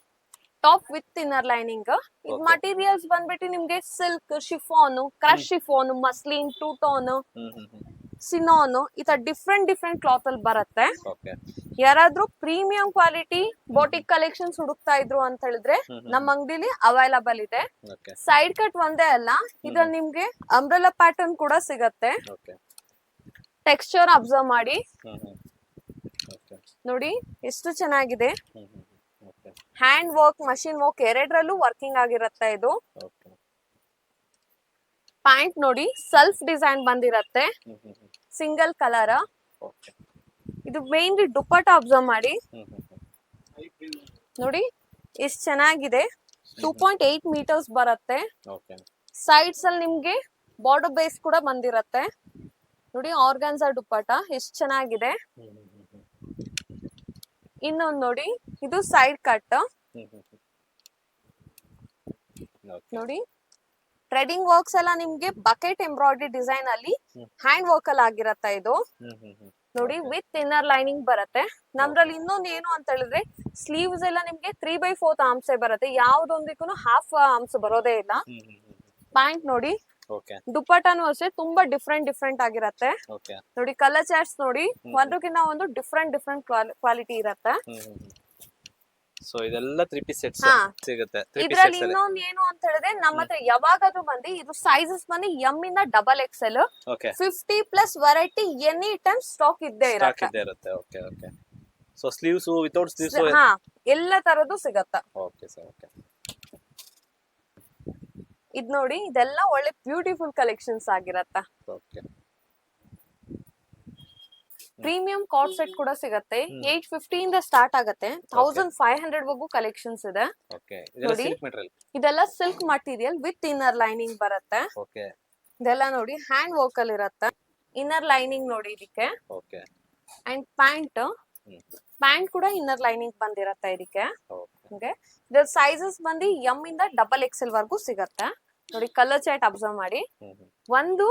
ಟಾಪ್ ವಿತ್ ಇನ್ನರ್ ಲೈನಿಂಗ್ ಇದು. ಮಟೀರಿಯಲ್ಸ್ ಬಂದ್ಬಿಟ್ಟು ನಿಮ್ಗೆ silk chiffon crush chiffon muslin two tone chinon ಈ ತರ ಡಿಫ್ರೆಂಟ್ ಡಿಫ್ರೆಂಟ್ ಕ್ಲಾತ್ ಅಲ್ಲಿ ಬರುತ್ತೆ. ಯಾರಾದ್ರೂ ಪ್ರೀಮಿಯಂ ಕ್ವಾಲಿಟಿ ಬೋಟಿಕ್ ಕಲೆಕ್ಷನ್ಸ್ ಹುಡುಕ್ತಾ ಇದ್ರು ಅಂತ ಹೇಳಿದ್ರೆ ನಮ್ಮ ಅಂಗಡಿಲಿ ಅವೈಲಬಲ್ ಇದೆ. ಸೈಡ್ ಕಟ್ ಒಂದೇ ಅಲ್ಲ ಇದ್ರಲ್ಲಿ ನಿಮ್ಗೆ ಅಂಬ್ರೆಲಾ ಪ್ಯಾಟರ್ನ್ ಕೂಡ ಸಿಗತ್ತೆ. ಟೆಕ್ಸ್ಚರ್ ಅಬ್ಸರ್ವ್ ಮಾಡಿ. ನೋಡಿ ಎಷ್ಟು ಚೆನ್ನಾಗಿದೆ. ಹ್ಯಾಂಡ್ ವರ್ಕ್ ಮಷಿನ್ ವರ್ಕ್ ಎರಡರಲ್ಲೂ ವರ್ಕಿಂಗ್ ಆಗಿರುತ್ತೆ ಇದು. ಪ್ಯಾಂಟ್ ನೋಡಿ ಸೆಲ್ಫ್ ಡಿಸೈನ್ ಬಂದಿರತ್ತೆ ಸಿಂಗಲ್ ಕಲರ್ ಓಕೆ ಇದು ಮೇನ್ಲಿ ದುಪ್ಪಟ್ಟ ಅಬ್ಸರ್ವ್ ಮಾಡಿ. ನೋಡಿ ಎಷ್ಟು ಚೆನ್ನಾಗಿದೆ. ಟೂ ಪಾಯಿಂಟ್ ಏಟ್ ಮೀಟರ್ಸ್ ಬರುತ್ತೆ. ಸೈಡ್ಸ್ ಅಲ್ಲಿ ನಿಮ್ಗೆ ಬಾರ್ಡರ್ ಬೇಸ್ ಕೂಡ ಬಂದಿರತ್ತೆ. ನೋಡಿ ಆರ್ಗನ್ಸಾ ದುಪ್ಪಟ್ಟ ಎಷ್ಟು ಚೆನ್ನಾಗಿದೆ. ಇನ್ನೊಂದು ನೋಡಿ ಇದು ಸೈಡ್ ಕಟ್ ನೋಡಿ ಥ್ರೆಡಿಂಗ್ ವರ್ಕ್ಸ್ ಎಲ್ಲ ನಿಮ್ಗೆ ಬಕೆಟ್ ಎಂಬ್ರಾಯ್ಡ್ರಿ ಡಿಸೈನ್ ಅಲ್ಲಿ ಹ್ಯಾಂಡ್ ವರ್ಕ್ ಅಲ್ಲಿ ಆಗಿರತ್ತ ಇದು? ನೋಡಿ. ವಿತ್ ಇನ್ನರ್ ಲೈನಿಂಗ್ ಬರುತ್ತೆ. ನಮ್ದ್ರಲ್ಲಿ ಇನ್ನೊಂದು ಏನು ಅಂತ ಹೇಳಿದ್ರೆ ಸ್ಲೀವ್ಸ್ ಎಲ್ಲ ನಿಮ್ಗೆ ತ್ರೀ ಬೈ ಫೋರ್ತ್ ಆರ್ಮ್ಸೆ ಬರುತ್ತೆ. ಯಾವ್ದೊಂದಕ್ಕೂ ಹಾಫ್ ಆರ್ಮ್ಸ್ ಬರೋದೇ ಇಲ್ಲ. ಪ್ಯಾಂಟ್ ನೋಡಿ. ದುಪ್ಪಟ್ಟನು ಅಷ್ಟೇ ತುಂಬಾ ಡಿಫ್ರೆಂಟ್ ಡಿಫ್ರೆಂಟ್ ಆಗಿರತ್ತೆ. ನೋಡಿ ಕಲರ್ ಚಾರ್ಟ್ಸ್ ನೋಡಿ. ಒಂದಕ್ಕಿಂತ ಒಂದು ಡಿಫ್ರೆಂಟ್ ಡಿಫ್ರೆಂಟ್ ಕ್ವಾಲಿಟಿ ಇರತ್ತೆ. ಸೊ ಇದೆಲ್ಲ ತ್ರೀ ಪೀಸ್ ಸೆಟ್ ಹಾ. ಸಿಗುತ್ತೆ. ತ್ರೀ ಪೀಸ್ ಇದ್ರಲ್ಲಿ ಸೆಟ್ಸ್ ಅಲ್ಲಿ. ಇನ್ನೊಂದು ಏನು ಅಂತ ಹೇಳಿದ್ರೆ ನಮ್ಮ ಹತ್ರ ಯಾವಾಗಾದ್ರೂ ಬಂದು ಇದು ಸೈಜಸ್ ಬಂದು ಎಂ ಇಂದ double XL okay fifty plus variety any time stock ಇದ್ದೇ ಸ್ಟಾಕ್ ಇರತ್ತೆ. ಇದ್ದೇ ಇರುತ್ತೆ. Okay okay so sleeves without sleeves ಹಾ ಎಲ್ಲ ತರದ್ದು ಸಿಗತ್ತ. ಓಕೆ ಸರ್ ಓಕೆ ಇದ್ ನೋಡಿ ಇದೆಲ್ಲ ಒಳ್ಳೆ ಬ್ಯೂಟಿಫುಲ್ ಕಲೆಕ್ಷನ್ಸ್ ಆಗಿರತ್ತ. ಓಕೆ ಪ್ರೀಮಿಯಂ ಕಾರ್ಡ್ ಸೆಟ್ ಕೂಡ ಸಿಗತ್ತೆ. ಏಟ್ ಫಿಫ್ಟಿ ಇಂದ ಸ್ಟಾರ್ಟ್ ಆಗತ್ತೆ. ಥೌಸಂಡ್ ಫೈವ್ ಹಂಡ್ರೆಡ್ ವರೆಗೂ ಕಲೆಕ್ಷನ್ಸ್ ಇದೆ. ನೋಡಿ. ಇದೆಲ್ಲ silk material with inner lining ಬರುತ್ತೆ. ಇದೆಲ್ಲ ನೋಡಿ ಹ್ಯಾಂಡ್ ವರ್ಕ್ ಅಲ್ಲಿ ಇರತ್ತೆ. ಇನ್ನರ್ ಲೈನಿಂಗ್ ನೋಡಿ ಇದಕ್ಕೆ. ಓಕೆ. And pant. ಪ್ಯಾಂಟ್ ಕೂಡ ಇನ್ನರ್ ಲೈನಿಂಗ್ ಬಂದಿರತ್ತೆ ಇದಕ್ಕೆ. ಇದ್ರ ಸೈಜಸ್ ಬಂದು ಎಂ ಇಂದ ಡಬಲ್ ಎಕ್ಸ್ ಎಲ್ ವರ್ಗೂ ಸಿಗತ್ತೆ. ನೋಡಿ ಕಲರ್ ಚಾರ್ಟ್ ಅಬ್ಸರ್ವ್ ಮಾಡಿ. ಒಂದು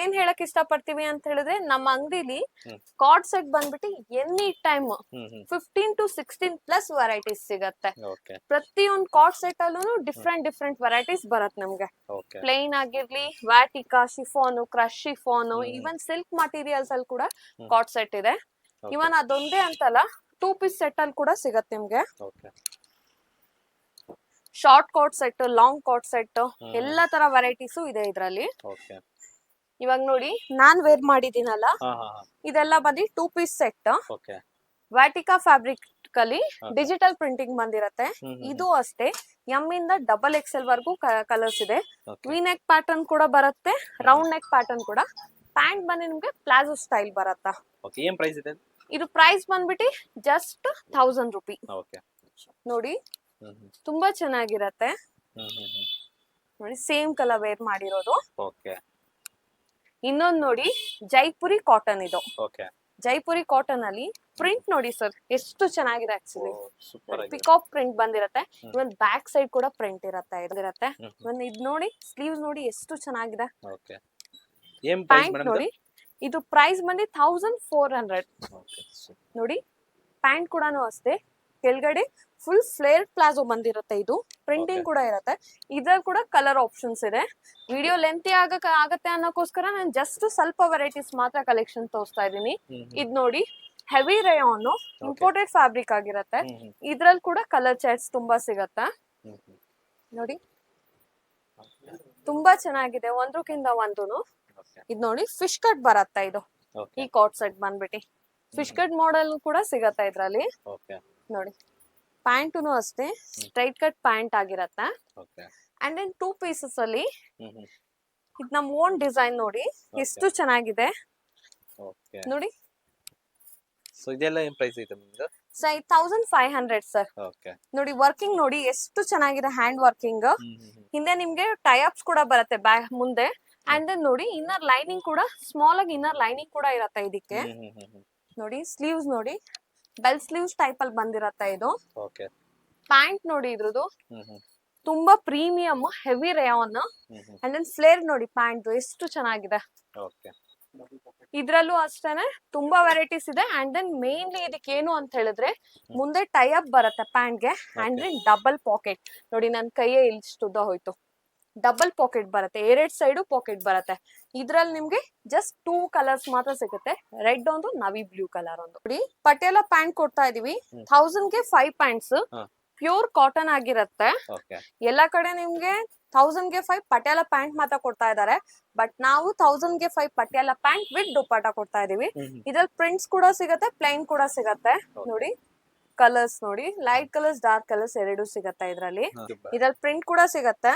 ಏನ್ ಹೇಳಕ್ ಇಷ್ಟಪಡ್ತೀವಿ ಅಂತ ಹೇಳಿದ್ರೆ ನಮ್ಮ ಅಂಗಡಿಲಿ. ಕಾರ್ಡ್ ಸೆಟ್ ಬಂದ್ಬಿಟ್ಟು any time fifteen to sixteen plus varieties ಸಿಗತ್ತೆ. ಪ್ರತಿಯೊಂದು ಕಾರ್ಡ್ ಸೆಟ್ ಅಲ್ಲೂ ಡಿಫ್ರೆಂಟ್ ಡಿಫ್ರೆಂಟ್ ವೆರೈಟೀಸ್ ಬರತ್ತೆ ನಮ್ಗೆ. ಪ್ಲೈನ್ ಆಗಿರ್ಲಿ Vatican chiffon crush chiffon. Even silk materials ಅಲ್ಲಿ ಕೂಡ. ಕಾರ್ಡ್ ಸೆಟ್ ಇದೆ. ಇವನ್ ಅದೊಂದೇ ಅಂತಲ್ಲ ಟೂ ಪೀಸ್ ಸೆಟ್ ಅಲ್ಲಿ ಕೂಡ ಸಿಗತ್ತೆ ನಿಮ್ಗೆ. Short coat set long coat set ಎಲ್ಲ ತರ ವೆರೈಟೀಸ್ ಇದೆ ಇದ್ರಲ್ಲಿ. ಇವಾಗ ನೋಡಿ ನಾನ್ ವೇರ್ ಮಾಡಿದೀನಲ್ಲ ಇದೆಲ್ಲ ಬಂದು two piece set Vatican fabric ಅಲ್ಲಿ ಡಿಜಿಟಲ್ ಪ್ರಿಂಟಿಂಗ್ ಬಂದಿರತ್ತೆ. ಇದು ಅಷ್ಟೇ. ಎಂ ಇಂದ ಡಬಲ್ ಎಕ್ಸೆಲ್ ವರ್ಗೂ ಕಲರ್ಸ್ ಇದೆ. ವಿ ನೆಕ್ ಪ್ಯಾಟರ್ನ್ ಕೂಡ ಬರುತ್ತೆ. ರೌಂಡ್ ನೆಕ್ ಪ್ಯಾಟರ್ನ್ ಕೂಡ. ಪ್ಯಾಂಟ್ ಬಂದು ನಿಮ್ಗೆ ಪ್ಲಾಜೋ ಸ್ಟೈಲ್ ಬರತ್ತಾ. ಓಕೆ ಏನ್ ಪ್ರೈಸ್ ಇದೆ? ಇದು ಪ್ರೈಸ್ ಬಂದ್ಬಿಟ್ಟು ಜಸ್ಟ್ ಥೌಸಂಡ್ ರುಪಿ ನೋಡಿ ತುಂಬಾ ಚೆನ್ನಾಗಿರತ್ತೆ. ನೋಡಿ ಸೇಮ್ ಕಲರ್ ವೇರ್ ಮಾಡಿರೋದು. ಓಕೆ. ಇನ್ನೊಂದ್ ನೋಡಿ ಜೈಪುರಿ ಕಾಟನ್ ಇದು. ಓಕೆ. ಜೈಪುರಿ ಕಾಟನ್ ಅಲ್ಲಿ ಪ್ರಿಂಟ್ ನೋಡಿ ಸರ್ ಎಷ್ಟು ಚೆನ್ನಾಗಿದೆ ಆಕ್ಚುಲಿ ಪಿಕಾಪ್ ಪ್ರಿಂಟ್ ಬಂದಿರತ್ತೆ. ಇವನ್ ಬ್ಯಾಕ್ ಸೈಡ್ ಕೂಡ ಪ್ರಿಂಟ್ ಇರತ್ತೆ ಇದಿರತ್ತೆ. ಇವನ್ ಇದ್ ನೋಡಿ ಸ್ಲೀವ್ಸ್ ನೋಡಿ ಎಷ್ಟು ಚೆನ್ನಾಗಿದೆ. ಪ್ಯಾಂಟ್ ನೋಡಿ ಇದು ಪ್ರೈಸ್ ಬಂದು ಥೌಸಂಡ್ ಫೋರ್ ಹಂಡ್ರೆಡ್ ನೋಡಿ ಪ್ಯಾಂಟ್ ಕೂಡ ಅಷ್ಟೇ. ಕೆಳಗಡೆ ಫುಲ್ ಫ್ಲೇರ್ ಪ್ಲಾಜೋ ಬಂದಿರುತ್ತೆ ಇದು. ಪ್ರಿಂಟಿಂಗ್ ಕೂಡ ಇರುತ್ತೆ. ಇದ್ರಲ್ಲಿ ಕೂಡ ಕಲರ್ ಆಪ್ಷನ್ಸ್ ಇದೆ. ವಿಡಿಯೋ ಲೆಂತಿ ಆಗಕ್ಕೆ ಆಗತ್ತೆ ಅನ್ನೋಕ್ಕೋಸ್ಕರ ನಾನು ಜಸ್ಟ್ ಸ್ವಲ್ಪ ವೆರೈಟೀಸ್ ಮಾತ್ರ ಕಲೆಕ್ಷನ್ ತೋರಿಸ್ತಾ ಇದ್ದೀನಿ. ಇದು ನೋಡಿ ಹೆವಿ ರೇಯಾನ್ ಇಂಪೋರ್ಟೆಡ್ ಫ್ಯಾಬ್ರಿಕ್ ಆಗಿರತ್ತೆ. ಇದ್ರಲ್ಲಿ ಕೂಡ ಕಲರ್ ಚಾರ್ಟ್ಸ್ ತುಂಬಾ ಸಿಗತ್ತೆ? ನೋಡಿ. ತುಂಬಾ ಚೆನ್ನಾಗಿದೆ ಒಂದ್ರಕ್ಕಿಂತ ಒಂದೂನು. ಇದು ನೋಡಿ ಫಿಶ್ ಕಟ್ ಬರತ್ತೆ ಇದು. ಈ ಕಾಟ್ ಸೆಟ್ ಬಂದ್ಬಿಟ್ಟು. ಫಿಶ್ ಕಟ್ ಮಾಡೆಲ್ ಕೂಡ ಸಿಗತ್ತೆ ಇದ್ರಲ್ಲಿ. ನೋಡಿ. ಪ್ಯಾಂಟುನು ಅಷ್ಟೇ ಸ್ಟ್ರೈಟ್ ಕಟ್ ಪ್ಯಾಂಟ್ ಆಗಿರತ್ತೆ? ಅಂಡ್ ದೆನ್ ಟೂ ಪೀಸಸ್ ಅಲ್ಲಿ ಇದು ಇದ್ ನಮ್ ಓನ್ ಡಿಸೈನ್ ನೋಡಿ ಎಷ್ಟು ಚೆನ್ನಾಗಿದೆ. ನೋಡಿ. ಸೊ ಇದೆಲ್ಲ ಏನ್ ಪ್ರೈಸ್ ಇದೆ ನಿಮ್ದು? ಸೈ ತೌಸಂಡ್ ಫೈವ್ ಹಂಡ್ರೆಡ್ ಸರ್ ನೋಡಿ ವರ್ಕಿಂಗ್ ನೋಡಿ ಎಷ್ಟು ಚೆನ್ನಾಗಿದೆ ಹ್ಯಾಂಡ್ ವರ್ಕಿಂಗ್ ಹಿಂದೆ ನಿಮ್ಗೆ ಟೈಅಪ್ಸ್ ಕೂಡ ಬರುತ್ತೆ ಬ್ಯಾಕ್ ಮುಂದೆ. ಅಂಡ್ ದೆನ್ ನೋಡಿ ಇನ್ನರ್ ಲೈನಿಂಗ್ ಕೂಡ ಸ್ಮಾಲ್ ಆಗಿ ಇನ್ನರ್ ಲೈನಿಂಗ್ ಕೂಡ ಇರತ್ತೆ ಇದಕ್ಕೆ. ನೋಡಿ ಸ್ಲೀವ್ಸ್ ನೋಡಿ. ಬೆಲ್ ಸ್ಲೀವ್ಸ್ ಟೈಪ್ ಅಲ್ಲಿ ಬಂದಿರತ್ತೆ ಇದು. ಓಕೆ ಪ್ಯಾಂಟ್ ನೋಡಿ ಇದ್ರದ್ದು ತುಂಬಾ premium heavy rayon and then flare ನೋಡಿ ಪ್ಯಾಂಟ್ ಎಷ್ಟು ಚೆನ್ನಾಗಿದೆ. ಇದ್ರಲ್ಲೂ ಅಷ್ಟೇನೆ ತುಂಬಾ ವೆರೈಟೀಸ್ ಇದೆ. ಅಂಡ್ ದೆನ್ ಮೇನ್ಲಿ ಇದಕ್ಕೆ ಏನು ಅಂತ ಹೇಳಿದ್ರೆ ಮುಂದೆ ಟೈ ಅಪ್ ಬರುತ್ತೆ ಪ್ಯಾಂಟ್ಗೆ ಅಂಡ್ ದೆನ್ ಡಬಲ್ ಪಾಕೆಟ್ ನೋಡಿ ನನ್ ಕೈಯೇ ಇಲ್ಲಿ ಹೋಯ್ತು. ಡಬಲ್ ಪಾಕೆಟ್ ಬರುತ್ತೆ ಎರಡ್ ಸೈಡು ಪಾಕೆಟ್ ಬರುತ್ತೆ. ಇದ್ರಲ್ಲಿ ನಿಮ್ಗೆ ಜಸ್ಟ್ ಟೂ ಕಲರ್ಸ್ ಮಾತ್ರ ಸಿಗುತ್ತೆ. ರೆಡ್ ಒಂದು ನವಿ ಬ್ಲೂ ಕಲರ್ ಒಂದು. ನೋಡಿ ಪಟೇಲ ಪ್ಯಾಂಟ್ ಕೊಡ್ತಾ ಇದೀವಿ. ಥೌಸಂಡ್ಗೆ ಫೈವ್ ಪ್ಯಾಂಟ್ಸ್. ಪ್ಯೂರ್ ಕಾಟನ್ ಆಗಿರತ್ತೆ. ಎಲ್ಲಾ ಕಡೆ ನಿಮ್ಗೆ ಥೌಸಂಡ್ಗೆ ಫೈವ್ ಪಟೇಲ ಪ್ಯಾಂಟ್ ಮಾತ್ರ ಕೊಡ್ತಾ ಇದಾರೆ. ಬಟ್ ನಾವು ಥೌಸಂಡ್ಗೆ five Patiala pant with dupatta ಕೊಡ್ತಾ ಇದೀವಿ. ಇದ್ರಲ್ಲಿ ಪ್ರಿಂಟ್ಸ್ ಕೂಡ ಸಿಗತ್ತೆ ಪ್ಲೈನ್ ಕೂಡ ಸಿಗತ್ತೆ. ನೋಡಿ. ಕಲರ್ಸ್ ನೋಡಿ ಲೈಟ್ ಕಲರ್ಸ್ ಡಾರ್ಕ್ ಕಲರ್ಸ್ ಎರಡು ಸಿಗತ್ತೆ ಇದ್ರಲ್ಲಿ. ಇದ್ರಲ್ಲಿ ಪ್ರಿಂಟ್ ಕೂಡ ಸಿಗತ್ತೆ.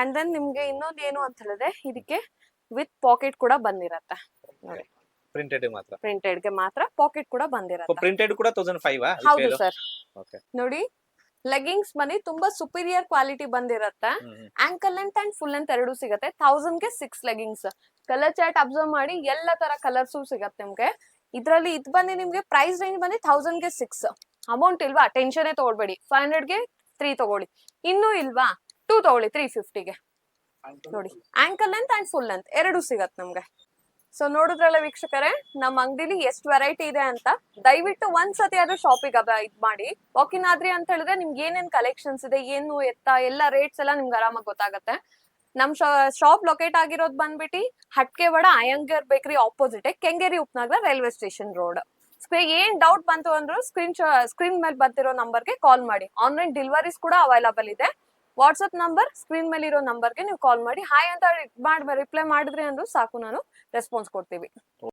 ಅಂಡ್ ದೆನ್ ನಿಮ್ಗೆ ಇನ್ನೊಂದ್ ಏನು ಅಂತ ಹೇಳಿದ್ರೆ ಇದಕ್ಕೆ ವಿತ್ ಪಾಕೆಟ್ ಕೂಡ ಬಂದಿರತ್ತೆ. ನೋಡಿ. ಪ್ರಿಂಟೆಡ್ ಮಾತ್ರ. ಪ್ರಿಂಟೆಡ್ಗೆ ಮಾತ್ರ ಪಾಕೆಟ್ ಕೂಡ ಬಂದಿರತ್ತೆ. ಪ್ರಿಂಟೆಡ್ ಕೂಡ ಹೌದು ಸರ್ ನೋಡಿ ಲೆಗಿಂಗ್ಸ್ ಬನ್ನಿ ತುಂಬಾ superior quality ಬಂದಿರತ್ತೆ. Ankle length and full length ಎರಡು ಸಿಗತ್ತೆ. ಥೌಸಂಡ್ಗೆ six leggings colour chart observe ಮಾಡಿ ಎಲ್ಲ ತರ ಕಲರ್ಸ್ ಸಿಗತ್ತೆ ನಿಮ್ಗೆ. ಇದ್ರಲ್ಲಿ ಇದ್ ಬಂದು ನಿಮ್ಗೆ ಪ್ರೈಸ್ ರೇಂಜ್ ಬಂದು ಥೌಸಂಡ್ಗೆ ಸಿಕ್ಸ್ ಅಮೌಂಟ್ ಇಲ್ವಾ? ಟೆನ್ಷನ್ ತಗೊಳ್ಬೇಡಿ. ಫೈವ್ ಹಂಡ್ರೆಡ್ಗೆ ತ್ರೀ ತಗೊಳ್ಳಿ. ಇನ್ನೂ ಇಲ್ವಾ? ಟೂ ತಗೊಳ್ಳಿ ತ್ರೀ ಫಿಫ್ಟಿಗೆ ನೋಡಿ. Ankle length and full length ಎರಡು ಸಿಗತ್ತೆ ನಮ್ಗೆ. ಸೊ ನೋಡಿದ್ರಲ್ಲ ವೀಕ್ಷಕರೇ ನಮ್ಮ ಅಂಗಡಿಲಿ ಎಷ್ಟು ವೆರೈಟಿ ಇದೆ ಅಂತ ದಯವಿಟ್ಟು ಒಂದ್ಸತಿ ಆದ್ರೂ ಶಾಪಿಗೆ ಇದ್ ಮಾಡಿ. ವಾಕಿನ್ ಆದ್ರಿ ಅಂತ ಹೇಳಿದ್ರೆ ನಿಮ್ಗೆ ಏನೇನ್ ಕಲೆಕ್ಷನ್ಸ್ ಇದೆ ಏನು ಎತ್ತ ಎಲ್ಲ ರೇಟ್ಸ್ ಎಲ್ಲ ನಿಮ್ಗೆ ಆರಾಮಾಗಿ ಗೊತ್ತಾಗತ್ತೆ. ನಮ್ ಶಾಪ್ ಲೊಕೇಟ್ ಆಗಿರೋದು ಬಂದ್ಬಿಟ್ಟು ಹಟ್ಕೆವಾಡ Iyengar bakery opposite Kengeri Upanagara railway station road ಏನ್ ಡೌಟ್ ಬಂತು ಅಂದ್ರೂ ಸ್ಕ್ರೀನ್ ಸ್ಕ್ರೀನ್ ಮೇಲೆ ಬರ್ತಿರೋ ನಂಬರ್ಗೆ ಕಾಲ್ ಮಾಡಿ. ಆನ್ಲೈನ್ ಡೆಲಿವರೀಸ್ ಕೂಡ ಅವೈಲಬಲ್ ಇದೆ. ವಾಟ್ಸ್ಆಪ್ ನಂಬರ್ ಸ್ಕ್ರೀನ್ ಮೇಲೆ ಇರೋ ನಂಬರ್ಗೆ ನೀವು ಕಾಲ್ ಮಾಡಿ. ಹಾಯ್ ಅಂತ ಮಾಡಿ, ರಿಪ್ಲೈ ಮಾಡಿದ್ರಿ ಅಂದ್ರೂ ಸಾಕು, ನಾನು ರೆಸ್ಪಾನ್ಸ್ ಕೊಡ್ತೀವಿ.